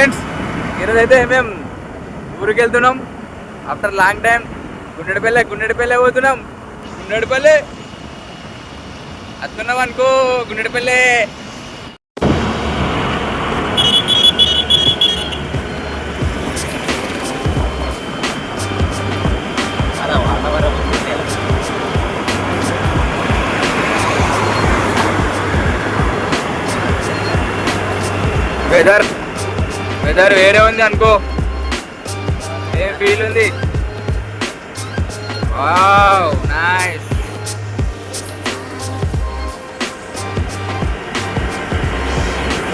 Friends ఈరోజైతే అయితే మేము ఊరికి వెళ్తున్నాం after long time Gundedipalle Gundedipalle పోతున్నాం. గుండెడిపల్లె. అత్తున్నాం అనుకో గుండెడిపల్లె. వెదర్ వెదర్ వేరే ఉంది అనుకో. ఏం ఫీల్ ఉంది? వావ్ నైస్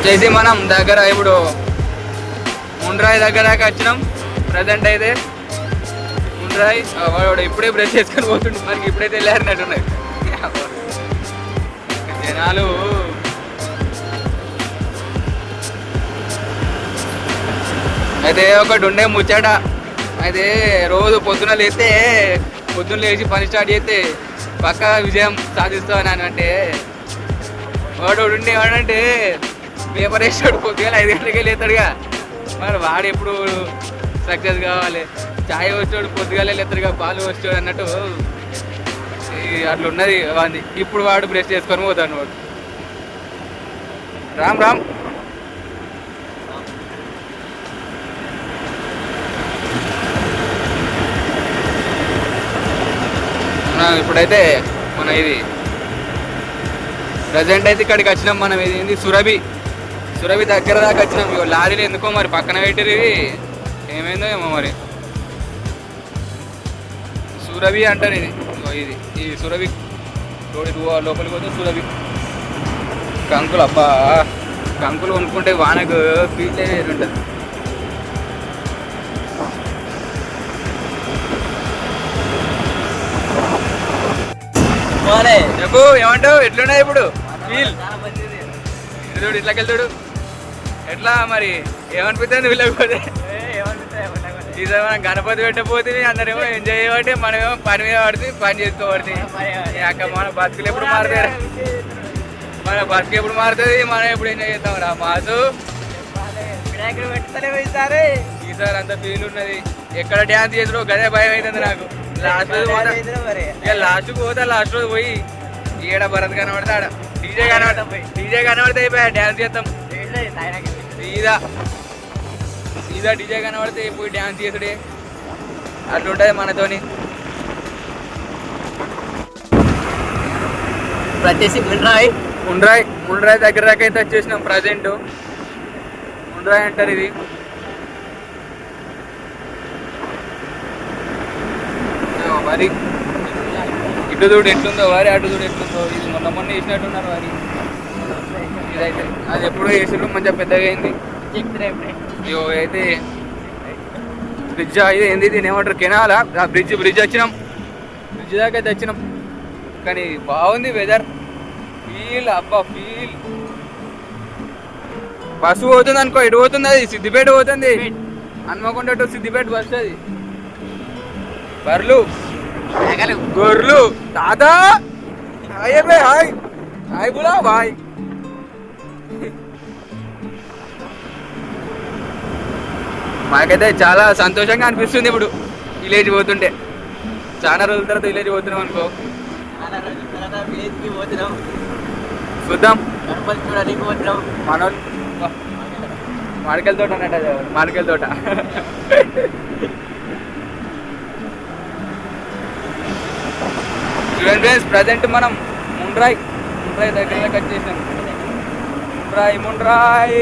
చేసి మనం దగ్గర ఇప్పుడు ముండ్రాయి దగ్గర దాకా వచ్చినాం. ప్రజెంట్ అయితే ముండ్రాయి వాడు ఇప్పుడే బ్రష్ చేసుకొని పోతుండే. మనకి ఇప్పుడైతే వెళ్ళారినట్టున్నాయి జనాలు అయితే ఒకటి ఉండే ముచ్చట. అయితే రోజు పొద్దున లేస్తే పొద్దున్న లేచి పని స్టార్ట్ చేస్తే పక్క విజయం సాధిస్తాను అంటే వాడు ఉండే వాడంటే పేపర్ వేసాడు పొద్దుగా ఐదు గంటలకి లేతాడుగా మరి వాడు ఎప్పుడు సక్సెస్ కావాలి? చాయ్ వచ్చాడు పొద్దుగాలే లేతాడుగా పాలు వచ్చాడు అన్నట్టు. అట్లా ఉన్నది ఇప్పుడు వాడు బ్రష్ చేసుకొని పోతాడు వాడు. రామ్ రామ్. ఇప్పుడైతే మన ఇది ప్రజెంట్ అయితే ఇక్కడికి వచ్చినాం మనం. ఇది ఏంది? సురభి. సురభి దగ్గర దాకా వచ్చినాం. ఇక లారీలు ఎందుకో మరి పక్కన పెట్టిరి ఏమైందో ఏమో మరి. సురభి అంటారు ఇది. ఇది ఇది. ఈ సురభి రోడ్డు లోపలికి పోతే సురభి. కంకులు అబ్బా. కంకులు కొనుక్కుంటే వానకు ఫీల్ ఉంటుంది. చెప్పు ఏమంటావు? ఎట్లున్నాయి ఇప్పుడు? ఫీల్. చూడు ఇట్లా వెళ్తాడు. ఎట్లా మరి? ఏమనిపిస్తుంది వీళ్ళకపోతే ఈసారి మనం గణపతి పెట్టకపోతే అందరేమో ఎంజాయ్ చేయబట్టి మనమేమో పని మీద పడితే పని చేసుకోబడితే అక్క మన బతుకులు ఎప్పుడు మారుతాయి మన బతుకు ఎప్పుడు మారుతుంది మనం ఎప్పుడు ఎంజాయ్ చేస్తాం రా. మాసు. ఈసారి. అంత ఫీల్ ఉన్నది. ఎక్కడ డ్యాన్స్ చేసారో గదే భయం అవుతుంది నాకు. లాస్ట్ రోజు పోతా. ఇక లాస్ట్ పోతా లాస్ట్ రోజు పోయి ఈడ భరత్ కనబడితే ఆడ. డీజే కనబడతా డీజే కనబడితే అయిపోయా డ్యాన్స్ చేస్తాం. సీదా. సీదా డీజే కనబడితే పోయి డ్యాన్స్ చేసుడే అట్లుంటది మనతోని. వచ్చేసి మినరాయ్ ముండ్రాయ్ ముండ్రాయ్ దగ్గర దాకా అయితే వచ్చేసినాం ప్రజెంట్. ముండ్రాయ్ అంటారు ఇది. వరి ఇటు చూడు ఎట్లుందో వరి అటు చూడు ఎట్లుందో. ఇది మొన్న మొన్న వేసినట్టున్నారు వరి. ఇదైతే. అది ఎప్పుడో వేసినారు మంచిగా పెద్దగా అయింది. ఇగో అయితే బ్రిడ్జ్ ఇది ఏంది దీని ఏమంటారు? కెనాలా? ఆ బ్రిడ్జ్ బ్రిడ్జ్ వచ్చినాం. బ్రిడ్జ్ దాకా అయితే వచ్చినాం. కానీ బాగుంది వెదర్ ఫీల్ అబ్బా ఫీల్ బస్సు పోతుంది అనుకో ఎటు పోతుంది అది సిద్దిపేట పోతుంది. హన్మకొండ టు సిద్దిపేట బస్సు అది. బర్లు. గొర్రెలు. తాత హాయ్ హాయ్. హాయ్ బులా బాయ్. మాకైతే చాలా సంతోషంగా అనిపిస్తుంది ఇప్పుడు విలేజ్ పోతుంటే. చాలా రోజుల తర్వాత విలేజ్ పోతున్నాం అనుకో. చూద్దాం. గణపతి చూడడానికి పోతున్నాం. మన మామిడికాయల తోట అన్నట్టు అది. మామిడికాయల తోట. చూడండి ఫ్రెండ్స్ ప్రజెంట్ మనం ముండ్రాయ్ ముండ్రాయ్ దగ్గరలోకి వచ్చేసాం ముండ్రాయ్ ముండ్రాయ్.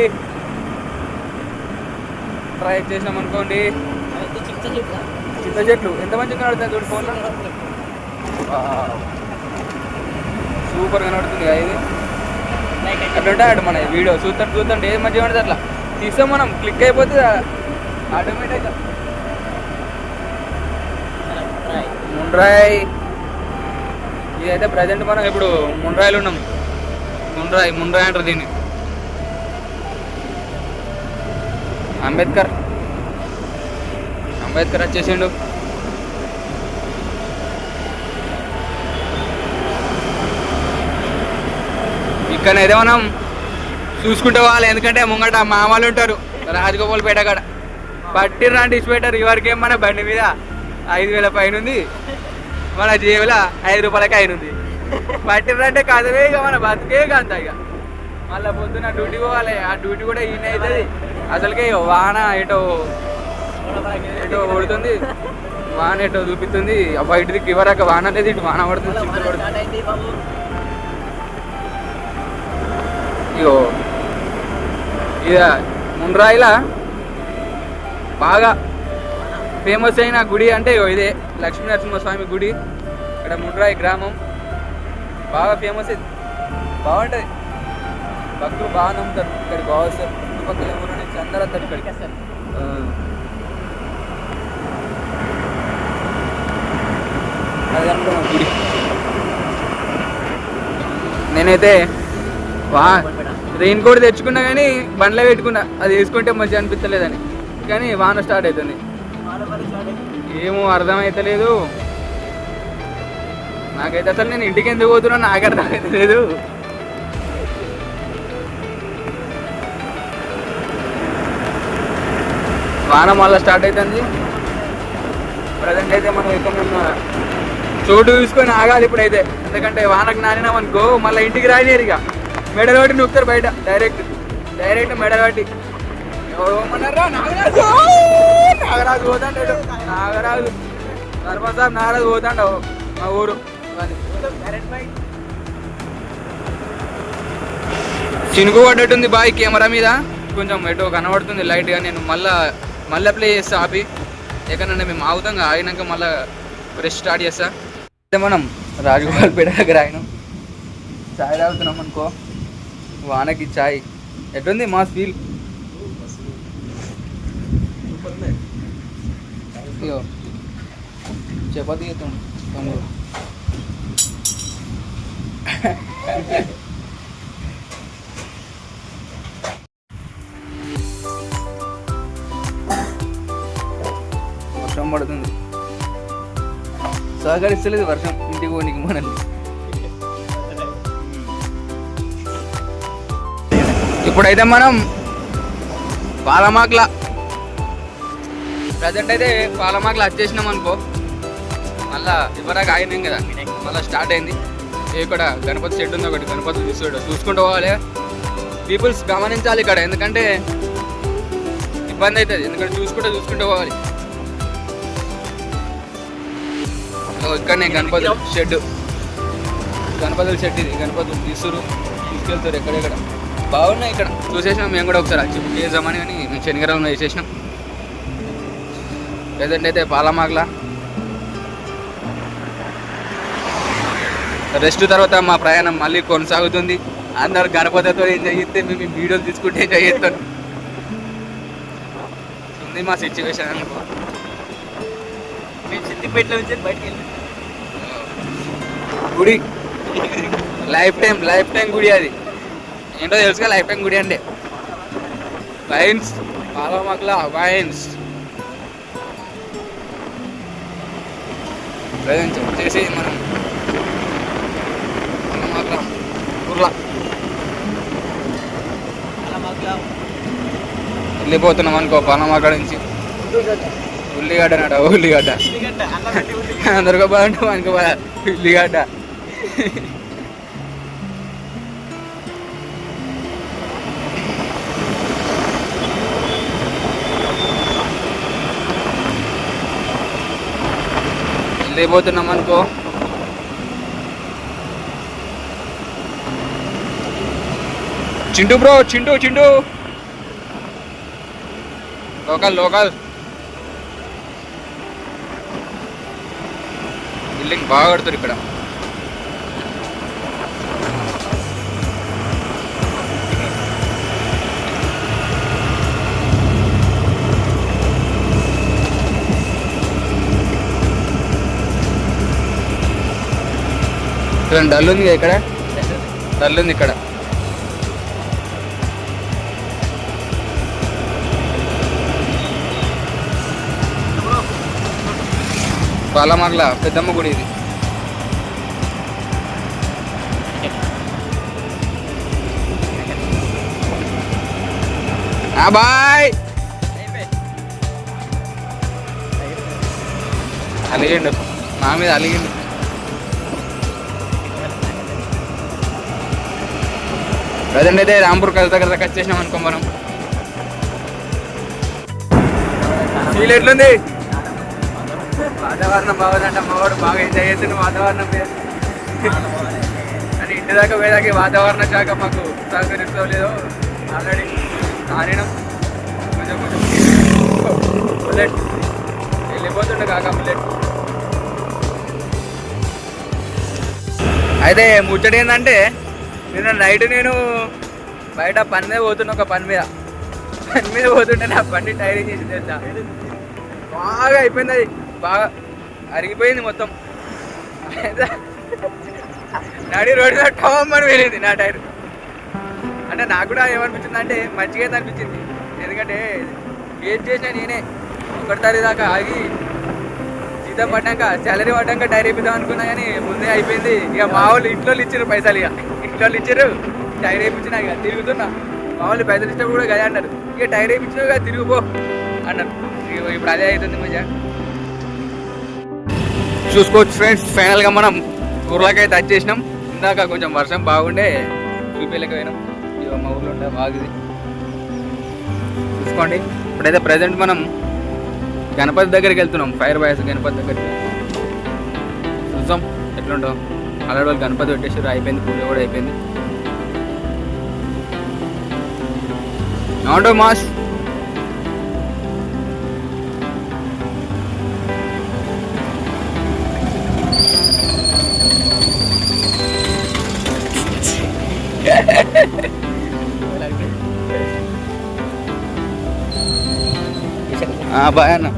ముండ్రాయ్ వచ్చేసినాం అనుకోండి. చింత చెట్లు. ఎంత మంచిగా కనబడుతుంది చూడు ఫోన్లో సూపర్ కనబడుతుంది కదా ఇది. అట్లా ఉంటాడు మన వీడియో చూస్తాం చూస్తాం ఏది మంచిగా ఉంటుంది అట్లా. తీస్తాం మనం. క్లిక్ అయిపోతుంది ఆటోమేటిక్గా ముండ్రాయ్. ఇదైతే ప్రజెంట్ మనం ఇప్పుడు ముండ్రాయిలు ఉన్నాం. ముండ్రాయి ముండ్రాయి అంటారు దీన్ని. అంబేద్కర్. అంబేద్కర్ వచ్చేసిండు. ఇక్కడైతే మనం చూసుకుంటే వాళ్ళు ఎందుకంటే ముంగట మామలు ఉంటారు. రాజగోపాల్పేట కాడ. పట్టిర్రాంటి ఇచ్చిపెట్టారు. ఇవరికేం మన బండి మీద ఐదు వేల పైన ఉంది. మన జేబుల ఐదు రూపాయలకి అయిన ఉంది పట్టిర్రా అంటే కదవే ఇక మన బతికే కంత ఇక. మళ్ళీ పొద్దున్న డ్యూటీ పోవాలి ఆ డ్యూటీ కూడా ఈయన అవుతుంది. అసలుకే వాన ఎటో ఎటో కొడుతుంది వాన ఎటో చూపిస్తుంది. ఆ బయట దిక్కు వాన అనేది ఇటు వాన పడుతుంది చినుకులు పడుతుంది. ఇగో ఇక ముండ్రాయిలా బాగా ఫేమస్ అయిన గుడి అంటే ఇగో ఇదే. లక్ష్మీ నరసింహస్వామి గుడి. ఇక్కడ ముండ్రాయి గ్రామం. బాగా ఫేమస్ బాగుంటుంది. భక్తులు బాగా నమ్ముతారు. ఇక్కడికి బాగా వస్తారు చుట్టుపక్కల ఊరు నుంచి అందరూ వస్తారు ఇక్కడికి. అది అనుకున్నా. గుడి. నేనైతే వా రెయిన్ కోట్ తెచ్చుకున్నా కానీ బండ్లో పెట్టుకున్నా. అది వేసుకుంటే మంచిగా అనిపించలేదని కానీ వాన స్టార్ట్ అవుతుంది. ఏమో అర్థమైతలేదు. నాకైతే అసలు నేను ఇంటికి ఎందుకు పోతున్నా నాకు అర్థమైతలేదు. వాన మళ్ళీ స్టార్ట్ అవుతుంది ప్రజెంట్ అయితే మనం ఇక్కడ చోటు చూసుకొని ఆగాలి ఇప్పుడైతే. ఎందుకంటే వానకు నానినాం అనుకో మళ్ళీ ఇంటికి రాయలేరు ఇక. మెడల్ పట్టి నొక్కుతారు బయట డైరెక్ట్ డైరెక్ట్ మెడల్ పట్టి. ఎవరు నాగరాజు! నాగరాజు పోతాడు నాగరాజు. ధర్మసాబ్ నాగరాజు పోతాడు మా ఊరు. అది. చినుకు పడ్డట్టుంది బాయ్ కెమెరా మీద. కొంచెం ఎటో కనబడుతుంది లైట్గా. నేను మళ్ళా మళ్ళీ ప్లే చేస్తా ఆపి. ఎక్కడంటే మేము ఆగుతాం ఆగినాక మళ్ళీ ఫ్రెష్ స్టార్ట్ చేస్తా. అయితే మనం రాజగోపాల్ పేట దగ్గర ఆగినాం. చాయ్ తాగుతున్నాం అనుకో. వానకి చాయ్. ఎటుంది మా ఫీల్? ఇగో చపాతీ చేస్తాం తమ్ముడు. వర్షం పడుతుంది. సహకరిస్తలేదు వర్షం ఇంటికి పోనీకి మనల్ని. ఇప్పుడైతే మనం పాలమాక్ల ప్రజెంట్ అయితే పాలమాక్ల వచ్చేసినాం అనుకో. మళ్ళా ఇవ్వరాక ఆగినాం కదా. మళ్ళీ స్టార్ట్ అయింది. కూడా గణపతి షెడ్ ఉంది ఒకటి గణపతి చూసాడు. చూసుకుంటూ పోవాలి. పీపుల్స్ గమనించాలి ఇక్కడ. ఎందుకంటే ఇబ్బంది అవుతుంది. ఎందుకంటే చూసుకుంటూ చూసుకుంటూ పోవాలి. ఇక్కడనే గణపతి షెడ్. గణపతుల షెడ్ ఇది. గణపతులు తీసురు తీసుకెళ్తారు ఎక్కడెక్కడ. బాగున్నాయి ఇక్కడ. చూసేసినాం. మేము కూడా ఒకసారి. వచ్చి చేద్దామని కానీ మేము శనిగరంలో వేసేసినాం. ప్రజెంట్ అయితే పాలమాగల రెస్ట్ తర్వాత మా ప్రయాణం మళ్ళీ కొనసాగుతుంది. అందరు గణపతితో ఎంజాయ్ చేస్తే మేము వీడియోలు తీసుకుంటే ఎంజాయ్ చేస్తాం. ఉంది మా సిచ్యువేషన్ అనుకో. మేము సిద్దిపేటలో నుంచి బయటకు వెళ్ళి. గుడి. లైఫ్ టైం లైఫ్ టైం గుడి అది. ఏంటో తెలుసుగా లైఫ్ టైం గుడి అంటే. వైన్స్ పాలమగల వైన్స్ ప్రజెంట్ వచ్చేసి మనం వెళ్ళిపోతున్నాం అనుకో పాలమగడ నుంచి. ఉల్లిగడ్డ నట ఉల్లిగడ్డ. అందరికీ బాగుంటాం అనుకో ఉల్లిగడ్డ. వెళ్ళిపోతున్నాం అనుకో. Chintu bro Chintu Chintu. Local local. Building బాగా కడుతుంది ఇక్కడ. చూడండి డల్ ఉంది ఇక్కడ? డల్ ఉంది ఇక్కడ. పాలమర్ల పెద్దమ్మ గుడి ఇది. బాయ్. అలిగిండు. నా మీద అలిగిండు. ప్రజెంట్ అయితే రాంపూర్ కథ దగ్గర దాకా వచ్చేసినాం అనుకో మనం. ఫీల్ ఎట్లుంది? వాతావరణం బాగుందంట మావాడు బాగా ఎంజాయ్ చేస్తుంది వాతావరణం మీద. ఇంటి దాకా పోయేదాకా వాతావరణ శాఖ మాకు సహకరిస్తో లేదో ఆల్రెడీ కారణం కొంచెం కొంచెం. బుల్లెట్. వెళ్ళిపోతుండే కాక బుల్లెట్. అయితే ముచ్చట ఏంటంటే నిన్న నైట్ నేను బయట పని మీద పోతున్నా ఒక పని మీద. పని మీద పోతుంటే నా బండి టైరింగ్ చేసి తెలుసా? బాగా అయిపోయింది అది. బాగా అరిగిపోయింది మొత్తం. నడి రోడ్డు మీద టామ్ అని వెళ్ళింది నా టైర్. అంటే నాకు కూడా ఏమనిపించింది అంటే మంచిగా అనిపించింది. ఎందుకంటే ఏం చేసినా నేనే ఒకటి దాకా ఆగి జీతం పడ్డాక సాలరీ పడ్డాక టైర్ అయిపోతాం అనుకున్నా కానీ ముందే అయిపోయింది. ఇక మా వాళ్ళు ఇంట్లో ఇచ్చారు పైసలు ఇక. ఇంట్లో ఇచ్చారు. టైర్ వేయించినా ఇక తిరుగుతున్నా. మా వాళ్ళు పైసలు ఇష్టం కూడా గదే అన్నారు. ఇక టైర్ వేయించినావు కదా తిరిగిపో అన్నారు. ఇగో ఇప్పుడు అదే అవుతుంది మధ్య చూసుకోవచ్చు ఫ్రెండ్స్ ఫైనల్గా మనం ఊర్లోకైతే వచ్చేసినాం. ఇందాక కొంచెం వర్షం బాగుండే చూపించలేకపోయినాం ఇక మా ఊర్లో ఉండే బాగుంది చూసుకోండి. ఇప్పుడైతే ప్రజెంట్ మనం గణపతి దగ్గరికి వెళ్తున్నాం. ఫైర్ బాయ్స్ గణపతి దగ్గరికి. చూద్దాం ఎట్లుంటాం అలాంటి వాళ్ళు గణపతి పెట్టేసారు అయిపోయింది పూజ కూడా అయిపోయింది. ఏమంటావు మాస్ బాయ్ అన్న